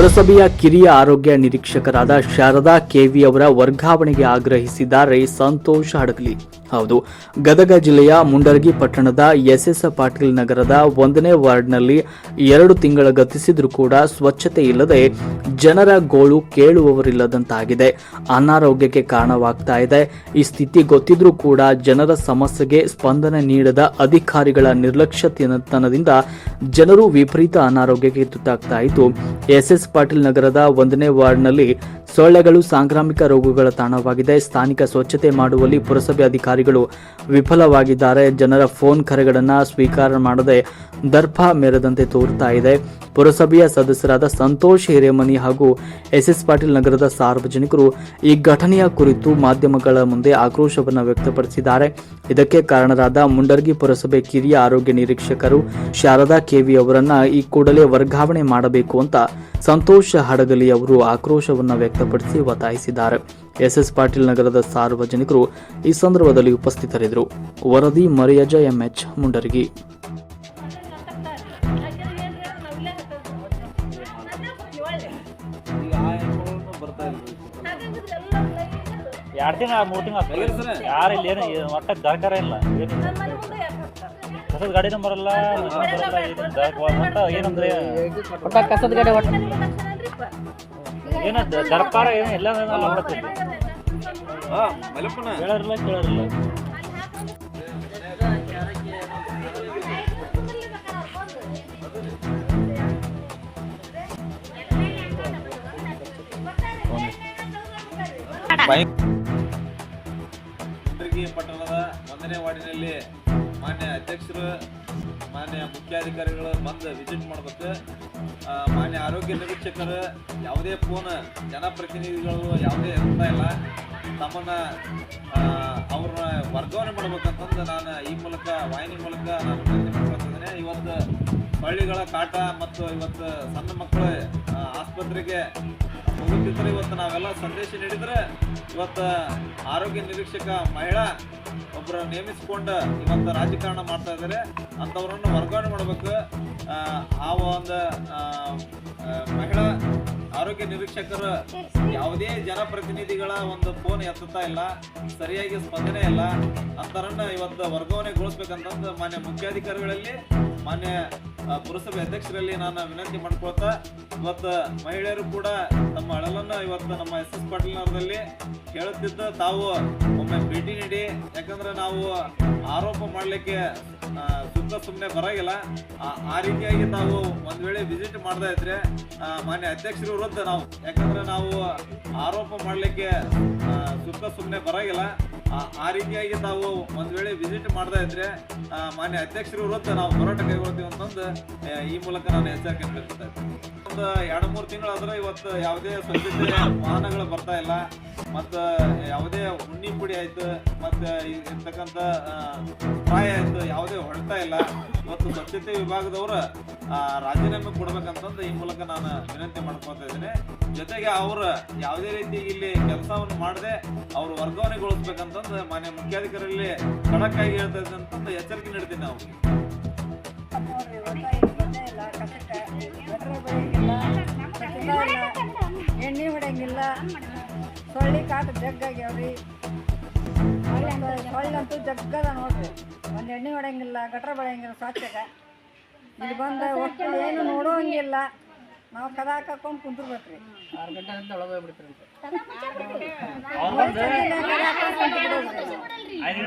ಪುರಸಭೆಯ ಕಿರಿಯ ಆರೋಗ್ಯ ನಿರೀಕ್ಷಕರಾದ ಶಾರದಾ ಕೆವಿ ಅವರ ವರ್ಗಾವಣೆಗೆ ಆಗ್ರಹಿಸಿದ್ದಾರೆ ಸಂತೋಷ್ ಹಡಗಲಿ. ಹೌದು, ಗದಗ ಜಿಲ್ಲೆಯ ಮುಂಡರಗಿ ಪಟ್ಟಣದ ಎಸ್ಎಸ್ ಪಾಟೀಲ್ ನಗರದ ಒಂದನೇ ವಾರ್ಡ್ನಲ್ಲಿ ಎರಡು ತಿಂಗಳ ಗತಿಸಿದ್ರೂ ಕೂಡ ಸ್ವಚ್ಛತೆ ಇಲ್ಲದೆ ಜನರ ಗೋಳು ಕೇಳುವವರಿಲ್ಲದಂತಾಗಿದೆ. ಅನಾರೋಗ್ಯಕ್ಕೆ ಕಾರಣವಾಗ್ತಾ ಇದೆ. ಈ ಸ್ಥಿತಿ ಗೊತ್ತಿದ್ರೂ ಕೂಡ ಜನರ ಸಮಸ್ಯೆಗೆ ಸ್ಪಂದನೆ ನೀಡದ ಅಧಿಕಾರಿಗಳ ನಿರ್ಲಕ್ಷ್ಯತನದಿಂದ ಜನರು ವಿಪರೀತ ಅನಾರೋಗ್ಯಕ್ಕೆ ತುತ್ತಾಗ್ತಾ ಇದ್ದು ಎಸ್ಎಸ್ ಪಾಟೀಲ್ ನಗರದ ಒಂದನೇ ವಾರ್ಡ್ನಲ್ಲಿ ಸೊಳ್ಳೆಗಳು ಸಾಂಕ್ರಾಮಿಕ ರೋಗಗಳ ತಾಣವಾಗಿದೆ. ಸ್ಥಾನಿಕ ಸ್ವಚ್ಛತೆ ಮಾಡುವಲ್ಲಿ ಪುರಸಭೆ ಅಧಿಕಾರಿಗಳು ವಿಫಲವಾಗಿದ್ದಾರೆ. ಜನರ ಫೋನ್ ಕರೆಗಳನ್ನು ಸ್ವೀಕಾರ ಮಾಡದೆ ದರ್ಪ ಮೆರೆದಂತೆ ತೋರುತ್ತಾ ಇದೆ. ಪುರಸಭೆಯ ಸದಸ್ಯರಾದ ಸಂತೋಷ್ ಹಿರೇಮನಿ ಹಾಗೂ ಎಸ್ಎಸ್ ಪಾಟೀಲ್ ನಗರದ ಸಾರ್ವಜನಿಕರು ಈ ಘಟನೆಯ ಕುರಿತು ಮಾಧ್ಯಮಗಳ ಮುಂದೆ ಆಕ್ರೋಶವನ್ನು ವ್ಯಕ್ತಪಡಿಸಿದ್ದಾರೆ. ಇದಕ್ಕೆ ಕಾರಣರಾದ ಮುಂಡರ್ಗಿ ಪುರಸಭೆ ಕಿರಿಯ ಆರೋಗ್ಯ ನಿರೀಕ್ಷಕರು ಶಾರದಾ ಕೆವಿ ಅವರನ್ನ ಈ ಕೂಡಲೇ ವರ್ಗಾವಣೆ ಮಾಡಬೇಕು ಅಂತ ಸಂತೋಷ್ ಹಡಗಲಿ ಅವರು ಆಕ್ರೋಶವನ್ನು ವ್ಯಕ್ತಪಡಿಸಿ ಒತ್ತಾಯಿಸಿದ್ದಾರೆ. ಎಸ್ಎಸ್ ಪಾಟೀಲ್ ನಗರದ ಸಾರ್ವಜನಿಕರು ಈ ಸಂದರ್ಭದಲ್ಲಿ ಉಪಸ್ಥಿತರಿದ್ದರು. ವರದಿ ಮರಿಯಜ ಎಂಎಚ್ ಮುಂಡರಗಿ. ಎರಡು ದಿನ ಮೂರು ತಿಂಗಳ ಯಾರು ಇಲ್ಲಿ ಏನು ಒಟ್ಟ ದರ್ಕಾರ ಇಲ್ಲ. ಕಸದ ಗಾಡಿನೂ ಬರಲ್ಲ ಏನಂದ್ರೆ ಒಟ್ಟ ಕಸದ ಗಾಡಿ ಒಟ್ಟ ಏನು ದರ್ಪಾರ ಏನು ಎಲ್ಲ ಮಲಪ್ಪನ. ಕೇಳೋರಿಲ್ಲ ಕೇಳೋರಿಲ್ಲ ಪಟ್ಟಣದ ಒಂದನೇ ವಾರ್ಡಿನಲ್ಲಿ ಮಾನ್ಯ ಅಧ್ಯಕ್ಷರು ಮಾನ್ಯ ಮುಖ್ಯಾಧಿಕಾರಿಗಳು ಬಂದು ವಿಸಿಟ್ ಮಾಡ್ಬೇಕು. ಮಾನ್ಯ ಆರೋಗ್ಯ ನಿರೀಕ್ಷಕರು, ಯಾವುದೇ ಫೋನ್ ಜನಪ್ರತಿನಿಧಿಗಳು, ಯಾವುದೇ ಇರ್ತಾ ಇಲ್ಲ. ತಮ್ಮನ್ನು ಅವ್ರನ್ನ ವರ್ಗಾವಣೆ ಮಾಡ್ಬೇಕಂತಂದು ನಾನು ಈ ಮೂಲಕ, ವಾಹಿನಿ ಮೂಲಕ ನಾನು ವಿನಂತಿ ಮಾಡ್ಕೊತಿದ್ದೇನೆ ಇವತ್ತು ಹಳ್ಳಿಗಳ ಕಾಟ ಮತ್ತು ಇವತ್ತು ಸಣ್ಣ ಮಕ್ಕಳು ಆಸ್ಪತ್ರೆಗೆ ಹೋಗುತ್ತಿದ್ರೆ ಇವತ್ತು ನಾವೆಲ್ಲ ಸಂದೇಶ ನೀಡಿದ್ರೆ ಇವತ್ತು ಆರೋಗ್ಯ ನಿರೀಕ್ಷಕ ಮಹಿಳಾ ಒಬ್ಬರ ನೇಮಿಸಿಕೊಂಡು ಇವತ್ತು ರಾಜಕಾರಣ ಮಾಡ್ತಾ ಇದ್ದಾರೆ. ಅಂಥವ್ರನ್ನು ವರ್ಗಾವಣೆ ಮಾಡಬೇಕು. ಆ ಒಂದು ಮಹಿಳಾ ಆರೋಗ್ಯ ನಿರೀಕ್ಷಕರು ಯಾವುದೇ ಜನಪ್ರತಿನಿಧಿಗಳ ಒಂದು ಫೋನ್ ಎತ್ತುತ್ತಾ ಇಲ್ಲ, ಸರಿಯಾಗಿ ಸ್ಪಂದನೆ ಇಲ್ಲ. ಅಂಥವ್ರನ್ನ ಇವತ್ತು ವರ್ಗಾವಣೆಗೊಳಿಸ್ಬೇಕಂತಂದು ಮಾನ್ಯ ಮುಖ್ಯಾಧಿಕಾರಿಗಳಲ್ಲಿ ಮಾನ್ಯ ಪುರಸಭೆ ಅಧ್ಯಕ್ಷರಲ್ಲಿ ನಾನು ವಿನಂತಿ ಮಾಡ್ಕೊಳ್ತಾ, ಇವತ್ತು ಮಹಿಳೆಯರು ಕೂಡ ತಮ್ಮ ಅಳಲನ್ನು ಇವತ್ತು ನಮ್ಮ ಎಸ್ ಎಸ್ ಪಾಟೀಲ್ನವರದಲ್ಲಿ ಕೇಳುತ್ತಿದ್ದ, ತಾವು ಒಮ್ಮೆ ಭೇಟಿ ನೀಡಿ, ಯಾಕಂದ್ರೆ ನಾವು ಆರೋಪ ಮಾಡಲಿಕ್ಕೆ ಸುತ್ತ ಸುಮ್ಮನೆ ಬರೋಗಿಲ್ಲ. ಆ- ರೀತಿಯಾಗಿ ತಾವು ಒಂದು ವೇಳೆ ವಿಸಿಟ್ ಮಾಡ್ತಾ ಇದ್ರೆ ಮಾನ್ಯ ಅಧ್ಯಕ್ಷರ ವಿರುದ್ಧ ನಾವು, ಯಾಕಂದ್ರೆ ನಾವು ಆರೋಪ ಮಾಡಲಿಕ್ಕೆ ಸುತ್ತ ಸುಮ್ಮನೆ ಬರೋಗಿಲ್ಲ. ಆ- ರೀತಿಯಾಗಿ ತಾವು ಒಂದು ವೇಳೆ ವಿಸಿಟ್ ಮಾಡ್ತಾ ಇದ್ರೆ ಮಾನ್ಯ ಅಧ್ಯಕ್ಷರು ವಿರುದ್ಧ ನಾವು ಹೋರಾಟ ಕೈಗೊಳ್ತೀವಿ ಅಂತಂದು ಈ ಮೂಲಕ ನಾನು ಎಚ್ಚರಿಕೆ ಒಂದು ಎರಡು, ಮೂರು ತಿಂಗಳಾದ್ರೆ ಇವತ್ತು ಯಾವುದೇ ಸ್ವಚ್ಛತೆ ವಾಹನಗಳು ಬರ್ತಾ ಇಲ್ಲ. ಮತ್ತು ಯಾವುದೇ ಉಣ್ಣಿ ಪುಡಿ ಆಯಿತು, ಮತ್ತು ಇರ್ತಕ್ಕಂಥ ಪ್ರಾಯ ಆಯಿತು, ಯಾವುದೇ ಹೊಡ್ತಾ ಇಲ್ಲ. ಇವತ್ತು ಸ್ವಚ್ಛತೆ ವಿಭಾಗದವರು ರಾಜೀನಾಮೆ ಕೊಡ್ಬೇಕಂತಂದು ಈ ಮೂಲಕ ನಾನು ವಿನಂತಿ ಮಾಡ್ಕೊತಾ ಇದ್ದೀನಿ. ಜೊತೆಗೆ ಅವರು ಯಾವುದೇ ರೀತಿ ಇಲ್ಲಿ ಕೆಲಸವನ್ನು ಮಾಡದೆ ಅವರು ವರ್ಗಾವಣೆಗೊಳಿಸ್ಬೇಕಂತಂದು ಮಾನ್ಯ ಮುಖ್ಯಾಧಿಕಾರಿಯಲ್ಲಿ ಖಡಕ್ ಆಗಿ ಹೇಳ್ತಾ ಇದ್ದಂತ ಎಚ್ಚರಿಕೆ ನೀಡ್ತೀನಿ ನಾವು. ಎಣ್ಣೆ ಹೊಡೆಯಂಗಿಲ್ಲ, ಸೊಳ್ಳಿ ಕಾಟ ಜಗ್ಗಾಗ್ಯಾವ್ರಿ ಸೊಳ್ಳಂತೂ ಜಗ್ಗದ ನೋಡ್ರಿ. ಒಂದು ಎಣ್ಣೆ ಹೊಡೆಯಂಗಿಲ್ಲ, ಗಟ್ರ ಬೆಳೆಯಂಗಿಲ್ಲ ಸ್ವಚ್ಛಗ ಇಲ್ಲಿ ಬಂದ ಒಟ್ಟು ಏನು ನೋಡೋಂಗಿಲ್ಲ. ನಾವು ಕದ ಹಾಕೊಂಡು ಕುಂತಿರ್ಬೇಕ್ರಿ ಆರು ಗಂಟೆ ಒಳಗೆ ಹೋಗ್ಬಿಡ್ತೀರಿ. ಐದು